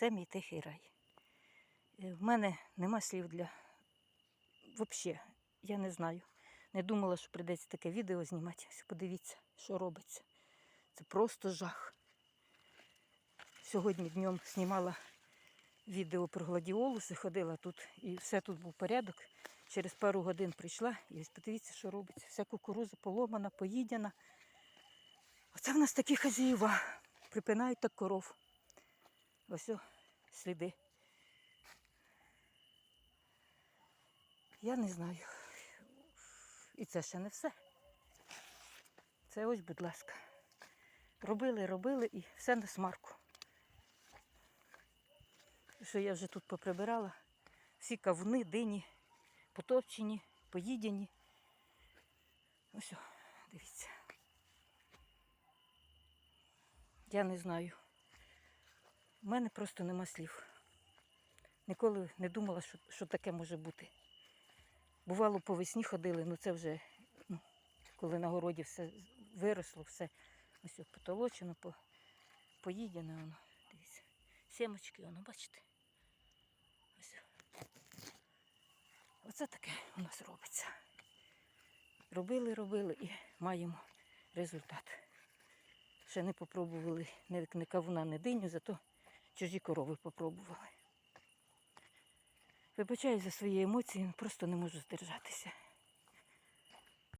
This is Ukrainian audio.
Це мій тихий рай. Е, В мене нема слів для взагалі, я не знаю. Не думала, що прийдеться таке відео знімати. Подивіться, що робиться. Це просто жах. Сьогодні днем знімала відео про гладіолуси, ходила тут і все тут був порядок. Через пару годин прийшла і ось подивіться, що робиться. Вся кукуруза поломана, поїдена. Оце в нас такі хазяїва. Припинають так коров. Ось о, сліди. Я не знаю. І це ще не все. Це ось, будь ласка. Робили, робили і все на смарку. Що я вже тут поприбирала. Всі кавуни, дині, потопчені, поїдені. Ось, дивіться. Я не знаю. У мене просто нема слів. Ніколи не думала, що, що таке може бути. Бувало, по весні ходили, ну це вже, ну, коли на городі все виросло, все ось потолочено, по, поїдено воно. Дивіться. Сімочки, воно, бачите? Ось. Оце таке у нас робиться. Робили, робили і маємо результат. Ще не попробували ні кавуна, ні диню, зато чужі корови попробували. Вибачаю за свої емоції, просто не можу здержатися.